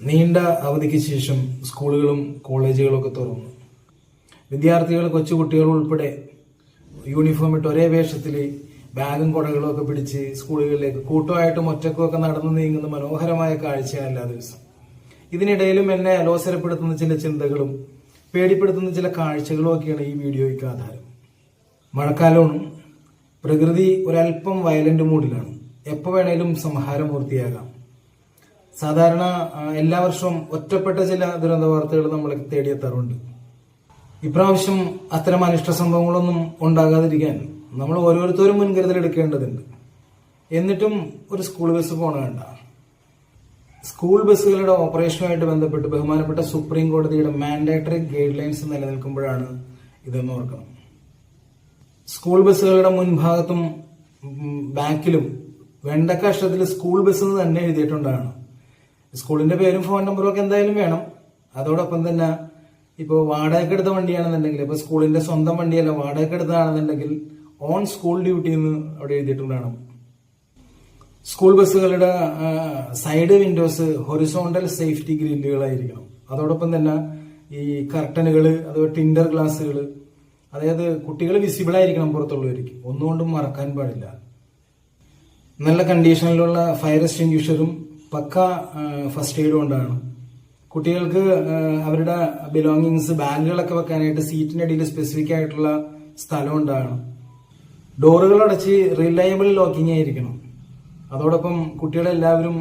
നീണ്ട അവധിക്ക് ശേഷം സ്കൂളുകളും കോളേജുകളും ഒക്കെ തുറന്നു. വിദ്യാർത്ഥികൾ കൊച്ചുകുട്ടികൾ ഉൾപ്പെടെ യൂണിഫോം ഇട്ട് ഒരേ വേഷത്തിൽ ബാഗും കുടകളും ഒക്കെ പിടിച്ച് സ്കൂളുകളിലേക്ക് കൂട്ടമായിട്ടും ഒറ്റക്കും ഒക്കെ നടന്നു നീങ്ങുന്ന മനോഹരമായ കാഴ്ചയാണ് എല്ലാ ദിവസം ഇതിനിടയിലും എന്നെ അലോസരപ്പെടുത്തുന്ന ചില ചിന്തകളും പേടിപ്പെടുത്തുന്ന ചില കാഴ്ചകളും ഒക്കെയാണ് ഈ വീഡിയോയ്ക്ക് ആധാരം. മഴക്കാലവും പ്രകൃതി ഒരല്പം വയലന്റ് മൂഡിലാണ്. എപ്പോൾ വേണേലും സംഹാരമൂർത്തിയാകാം. സാധാരണ എല്ലാ വർഷവും ഒറ്റപ്പെട്ട ചില ദുരന്ത വാർത്തകൾ നമ്മളെ തേടിയെത്താറുണ്ട്. ഇപ്രാവശ്യം അത്തരം അനിഷ്ട സംഭവങ്ങളൊന്നും ഉണ്ടാകാതിരിക്കാൻ നമ്മൾ ഓരോരുത്തരും മുൻകരുതൽ എടുക്കേണ്ടതുണ്ട്. എന്നിട്ടും ഒരു സ്കൂൾ ബസ് പോണ വേണ്ട സ്കൂൾ ബസ്സുകളുടെ ഓപ്പറേഷനുമായിട്ട് ബന്ധപ്പെട്ട് ബഹുമാനപ്പെട്ട സുപ്രീം കോടതിയുടെ മാൻഡേറ്ററി ഗൈഡ് ലൈൻസ് നിലനിൽക്കുമ്പോഴാണ് ഇതെന്ന് ഓർക്കണം. സ്കൂൾ ബസ്സുകളുടെ മുൻഭാഗത്തും ബാക്കിലും വെണ്ടക്ക കഷ്ടത്തിൽ സ്കൂൾ ബസ് എന്ന് തന്നെ എഴുതിയിട്ടുണ്ടാണ് സ്കൂളിന്റെ പേരും ഫോൺ നമ്പറും ഒക്കെ എന്തായാലും വേണം. അതോടൊപ്പം തന്നെ ഇപ്പോൾ വാടകയ്ക്ക് എടുത്ത വണ്ടിയാണെന്നുണ്ടെങ്കിൽ ഇപ്പൊ സ്കൂളിന്റെ സ്വന്തം വണ്ടിയല്ല വാടകയ്ക്ക് എടുത്തതാണെന്നുണ്ടെങ്കിൽ ഓൺ സ്കൂൾ ഡ്യൂട്ടി എന്ന് അവിടെ എഴുതിയിട്ടുണ്ടാണ് സ്കൂൾ ബസ്സുകളുടെ സൈഡ് വിൻഡോസ് ഹൊറിസോണ്ടൽ സേഫ്റ്റി ഗ്രില്ലുകളായിരിക്കണം. അതോടൊപ്പം തന്നെ ഈ കർട്ടനുകൾ അതുപോലെ ടിൻഡർ ഗ്ലാസ്സുകൾ അതായത് കുട്ടികൾ വിസിബിൾ ആയിരിക്കണം പുറത്തുള്ളവർക്ക്. ഒന്നുകൊണ്ടും മറക്കാൻ പാടില്ല. നല്ല കണ്ടീഷനിലുള്ള ഫയർ എക്സ്റ്റിങ്ക്വിഷറും പക്ക ഫസ്റ്റ് എയ്ഡ് കൊണ്ടാണ്. കുട്ടികൾക്ക് അവരുടെ ബിലോങ്ങിങ്സ് ബാഗുകളൊക്കെ വെക്കാനായിട്ട് സീറ്റിന്റെ അടിയിൽ സ്പെസിഫിക് ആയിട്ടുള്ള സ്ഥലം ഉണ്ടാകണം. ഡോറുകൾ അടച്ച് റിലയബിൾ ലോക്കിംഗ് ആയിരിക്കണം. അതോടൊപ്പം കുട്ടികളെല്ലാവരും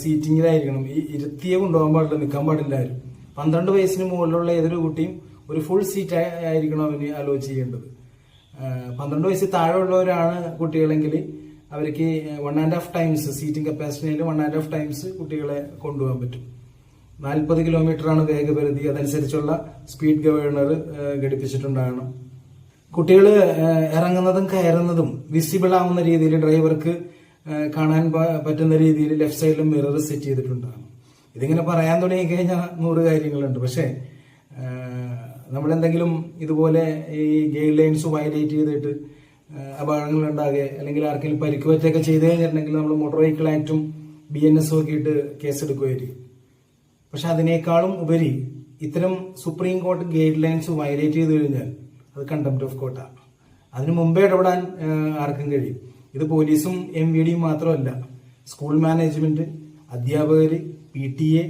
സീറ്റിങ്ങിലായിരിക്കണം ഈ ഇരുത്തിയെ കൊണ്ടുപോകാൻ പാടില്ല നിൽക്കാൻ പാടില്ല ആരും. പന്ത്രണ്ട് വയസ്സിന് മുകളിലുള്ള ഏതൊരു കുട്ടിയും ഒരു ഫുൾ സീറ്റ് ആയിരിക്കണം അവന് അലോ ചെയ്യേണ്ടത്. പന്ത്രണ്ട് വയസ്സിൽ താഴെയുള്ളവരാണ് കുട്ടികളെങ്കിൽ അവർക്ക് one and half times seating കപ്പാസിറ്റിയിൽ one and half times കുട്ടികളെ കൊണ്ടുപോകാൻ പറ്റും. നാൽപ്പത് കിലോമീറ്റർ ആണ് വേഗപരിധി. അതനുസരിച്ചുള്ള സ്പീഡ് ഗവേണർ ഘടിപ്പിച്ചിട്ടുണ്ടാകണം. കുട്ടികൾ ഇറങ്ങുന്നതും കയറുന്നതും വിസിബിൾ ആവുന്ന രീതിയിൽ ഡ്രൈവർക്ക് കാണാൻ പറ്റുന്ന രീതിയിൽ ലെഫ്റ്റ് സൈഡിലും മിറർ സെറ്റ് ചെയ്തിട്ടുണ്ടാകണം. ഇതിങ്ങനെ പറയാൻ തുടങ്ങി കഴിഞ്ഞാൽ നൂറ് കാര്യങ്ങളുണ്ട്. പക്ഷേ നമ്മളെന്തെങ്കിലും ഇതുപോലെ ഈ ഗൈഡ് ലൈൻസ് വയലേറ്റ് ചെയ്തിട്ട് അപകടങ്ങൾ ഉണ്ടാകുക അല്ലെങ്കിൽ ആർക്കെങ്കിലും പരിക്ക് പറ്റുകയൊക്കെ ചെയ്തു കഴിഞ്ഞിട്ടുണ്ടെങ്കിൽ നമ്മൾ മോട്ടോർ വെഹിക്കിൾ ആക്റ്റും ബി എൻ എസും ഒക്കെ ഇട്ട് കേസെടുക്കുമായിരിക്കും പക്ഷെ അതിനേക്കാളും ഉപരി ഇത്തരം supreme court guidelines violate ചെയ്ത് കഴിഞ്ഞാൽ അത് കണ്ടംപ്റ്റ് ഓഫ് കോർട്ടാണ് അതിനു മുമ്പേ ഇടപെടാൻ ആർക്കും കഴിയും. ഇത് പോലീസും എം വി ഡിയും മാത്രമല്ല. സ്കൂൾ മാനേജ്മെന്റ് അധ്യാപകർ പി ടി എ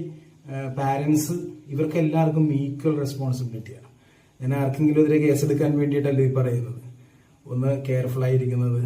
പാരൻസ് ഇവർക്ക് എല്ലാവർക്കും ഈക്വൽ റെസ്പോൺസിബിലിറ്റിയാണ് ഞാൻ ആർക്കെങ്കിലും എതിരെ കേസെടുക്കാൻ വേണ്ടിയിട്ടല്ല ഈ പറയുന്നത്? ഒന്ന് കെയർഫുൾ ആയിരിക്കുന്നത്.